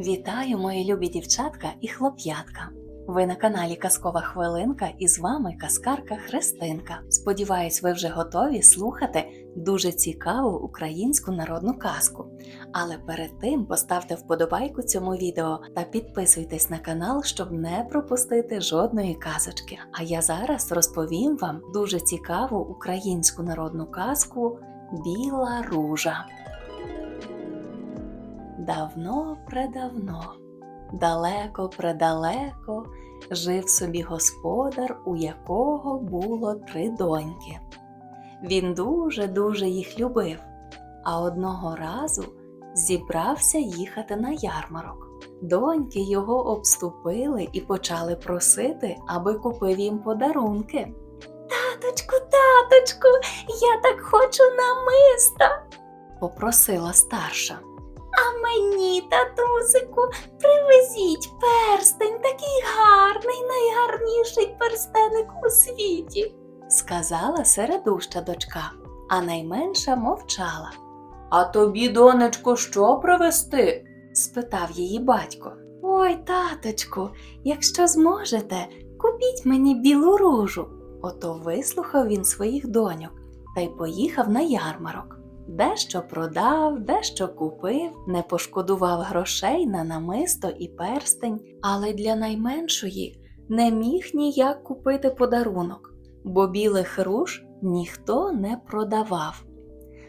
Вітаю, мої любі дівчатка і хлоп'ятка. Ви на каналі Казкова Хвилинка і з вами казкарка Христинка. Сподіваюсь, ви вже готові слухати дуже цікаву українську народну казку. Але перед тим поставте вподобайку цьому відео та підписуйтесь на канал, щоб не пропустити жодної казочки. А я зараз розповім вам дуже цікаву українську народну казку Біла ружа. Давно предавно, далеко предалеко, жив собі господар, у якого було три доньки. Він дуже-дуже їх любив, а одного разу зібрався їхати на ярмарок. Доньки його обступили і почали просити, аби купив їм подарунки. Таточку, таточку, я так хочу намиста, попросила старша. Мені, татусику, привезіть перстень, такий гарний, найгарніший перстеник у світі, сказала середуща дочка, а найменша мовчала. А тобі, донечко, що привезти? спитав її батько. Ой, таточку, якщо зможете, купіть мені білу ружу. Ото вислухав він своїх доньок та й поїхав на ярмарок. Дещо продав, дещо купив, не пошкодував грошей на намисто і перстень, але для найменшої не міг ніяк купити подарунок, бо білих руж ніхто не продавав.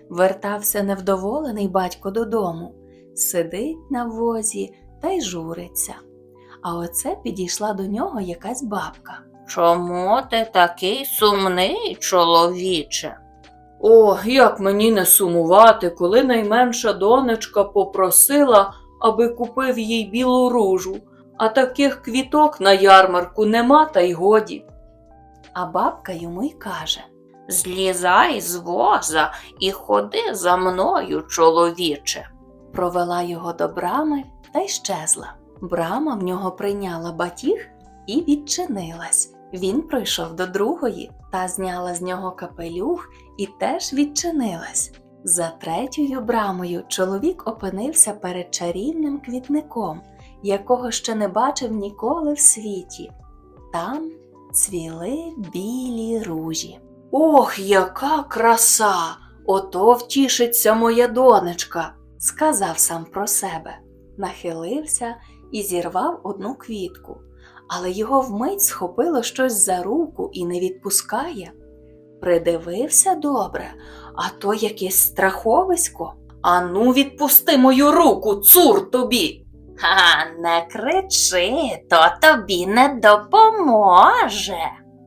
Вертався невдоволений батько додому, сидить на возі та й журиться. А оце підійшла до нього якась бабка. Чому ти такий сумний, чоловіче? О, як мені не сумувати, коли найменша донечка попросила, аби купив їй білу ружу, а таких квіток на ярмарку нема та й годі. А бабка йому й каже: Злізай з воза і ходи за мною, чоловіче. провела його до брами та й щезла. Брама в нього прийняла батіг і відчинилась. Він прийшов до другої та зняла з нього капелюх і теж відчинилась. За третьою брамою чоловік опинився перед чарівним квітником, якого ще не бачив ніколи в світі. Там цвіли білі ружі. Ох, яка краса! Ото втішиться моя донечка. сказав сам про себе, нахилився і зірвав одну квітку, але його вмить схопило щось за руку і не відпускає. Придивився добре, а то якесь страховисько. Ану, відпусти мою руку, цур тобі. Ха, не кричи, то тобі не допоможе.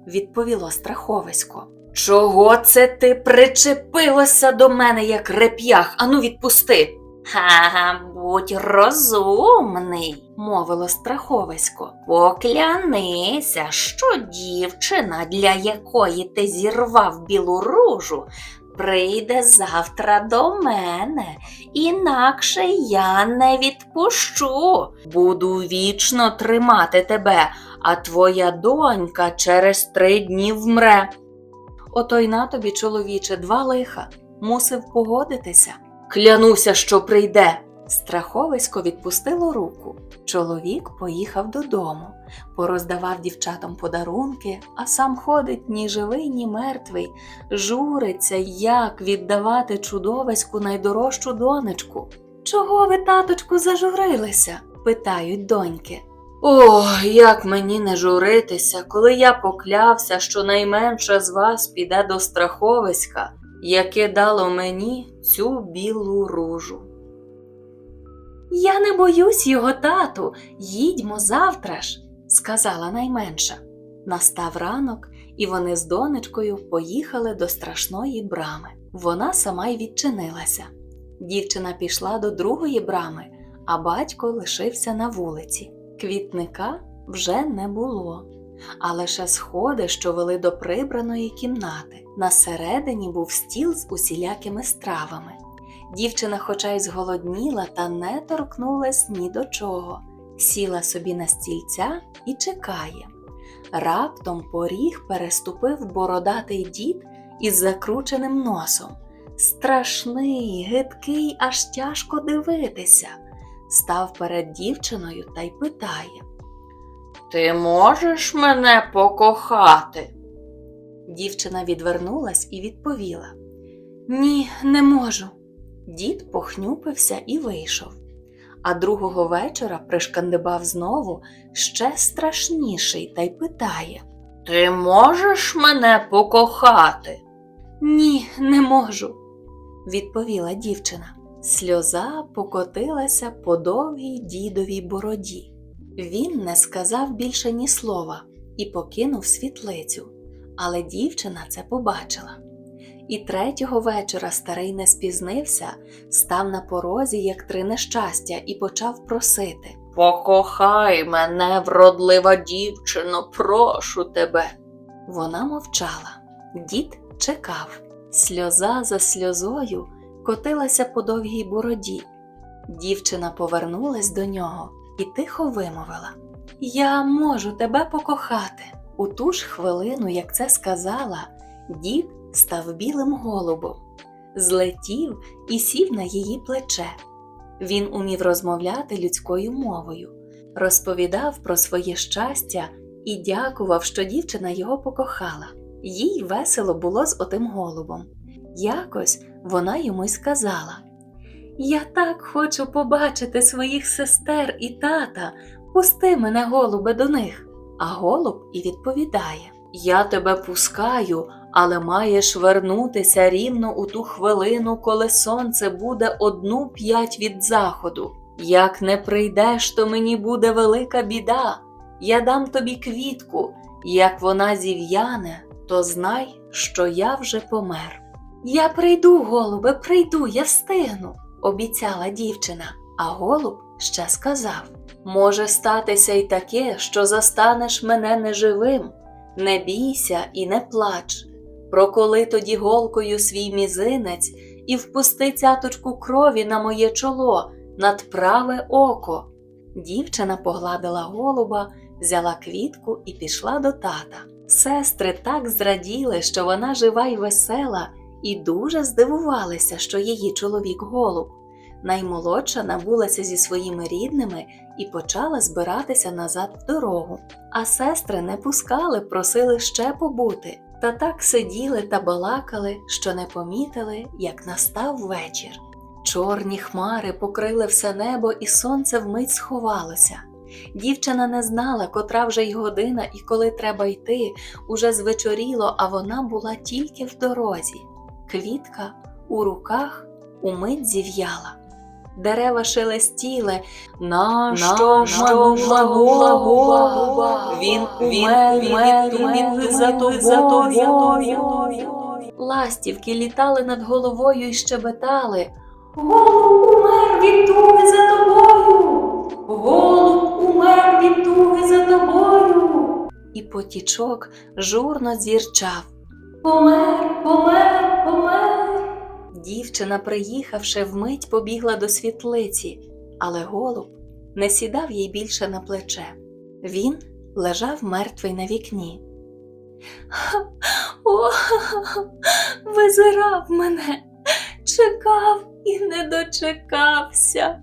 відповіло страховисько. Чого це ти причепилася до мене, як реп'ях? Ану, відпусти. Ха, будь розумний. Мовило страховисько. Поклянися, що дівчина, для якої ти зірвав білу ружу, прийде завтра до мене, інакше я не відпущу. Буду вічно тримати тебе, а твоя донька через три дні вмре. Ото й на тобі, чоловіче, два лиха, мусив погодитися. Клянуся, що прийде. Страховисько відпустило руку. Чоловік поїхав додому, пороздавав дівчатам подарунки, а сам ходить ні живий, ні мертвий, журиться, як віддавати чудовиську найдорожчу донечку. Чого ви, таточку, зажурилися? питають доньки. О, як мені не журитися, коли я поклявся, що найменша з вас піде до страховиська, яке дало мені цю білу ружу. Я не боюсь його, тату, їдьмо завтра ж, сказала найменша. Настав ранок, і вони з донечкою поїхали до страшної брами. Вона сама й відчинилася. Дівчина пішла до другої брами, а батько лишився на вулиці. Квітника вже не було, а лише сходи, що вели до прибраної кімнати. На середині був стіл з усілякими стравами. Дівчина, хоча й зголодніла, та не торкнулась ні до чого, сіла собі на стільця і чекає. Раптом поріг переступив бородатий дід із закрученим носом. Страшний, гидкий, аж тяжко дивитися. став перед дівчиною та й питає. Ти можеш мене покохати? Дівчина відвернулась і відповіла: Ні, не можу. Дід похнюпився і вийшов. А другого вечора пришкандибав знову ще страшніший та й питає: Ти можеш мене покохати? Ні, не можу, відповіла дівчина. Сльоза покотилася по довгій дідовій бороді. Він не сказав більше ні слова і покинув світлицю, але дівчина це побачила. І третього вечора старий не спізнився, став на порозі, як три нещастя, і почав просити. Покохай мене, вродлива дівчино, прошу тебе. Вона мовчала. Дід чекав. Сльоза за сльозою котилася по довгій бороді. Дівчина повернулась до нього і тихо вимовила: Я можу тебе покохати. У ту ж хвилину, як це сказала, дід став білим голубом, злетів і сів на її плече. Він умів розмовляти людською мовою, розповідав про своє щастя і дякував, що дівчина його покохала. Їй весело було з отим голубом. Якось вона йому й сказала: Я так хочу побачити своїх сестер і тата, пусти мене, голубе, до них. А голуб і відповідає: Я тебе пускаю, але маєш вернутися рівно у ту хвилину, коли сонце буде одну п'ять від заходу. Як не прийдеш, то мені буде велика біда. Я дам тобі квітку, як вона зів'яне, то знай, що я вже помер. Я прийду, голубе, прийду, я встигну, обіцяла дівчина, а голуб ще сказав: Може статися й таке, що застанеш мене неживим. Не бійся і не плач. Проколи тоді голкою свій мізинець і впусти цяточку крові на моє чоло, над праве око. Дівчина погладила голуба, взяла квітку і пішла до тата. Сестри так зраділи, що вона жива й весела, і дуже здивувалися, що її чоловік голуб. Наймолодша набулася зі своїми рідними і почала збиратися назад в дорогу. А сестри не пускали, просили ще побути. Та так сиділи та балакали, що не помітили, як настав вечір. Чорні хмари покрили все небо, і сонце вмить сховалося. Дівчина не знала, котра вже й година і коли треба йти, уже звечоріло, а вона була тільки в дорозі. Квітка у руках умить зів'яла. Дерева шелестіли, нащо ж благого, він умер від за тобою. Ластівки літали над головою і щебетали. Голуб умер від туги за тобою. Голуб умер від туги за тобою. І потічок журно зірчав. Помер, помер. Дівчина, приїхавши, вмить побігла до світлиці, але голуб не сідав їй більше на плече. Він лежав мертвий на вікні. О, визирав мене, чекав і не дочекався.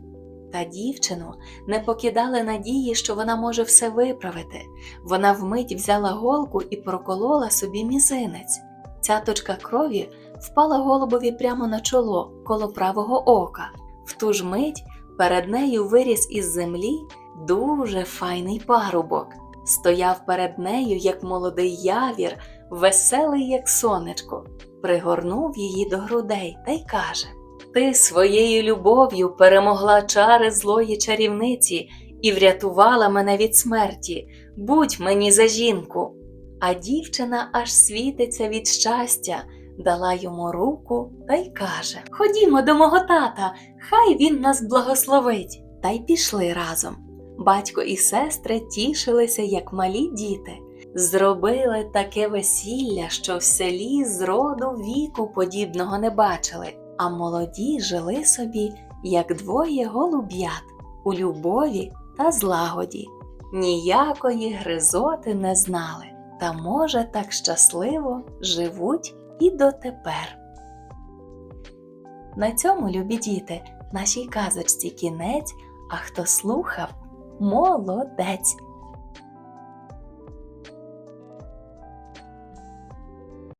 Та дівчину не покидали надії, що вона може все виправити. Вона вмить взяла голку і проколола собі мізинець. Цяточка крові впала голубові прямо на чоло коло правого ока. В ту ж мить перед нею виріс із землі дуже файний парубок. Стояв перед нею, як молодий явір, веселий, як сонечко, пригорнув її до грудей та й каже: Ти своєю любов'ю перемогла чари злої чарівниці і врятувала мене від смерті. Будь мені за жінку. А дівчина аж світиться від щастя, дала йому руку та й каже: Ходімо до мого тата, хай він нас благословить. Та й пішли разом. Батько і сестри тішилися, як малі діти. Зробили таке весілля, що в селі з роду віку подібного не бачили, а молоді жили собі, як двоє голуб'ят у любові та злагоді. Ніякої гризоти не знали, та може так щасливо живуть і дотепер. На цьому, любі діти, нашій казочці кінець, а хто слухав молодець.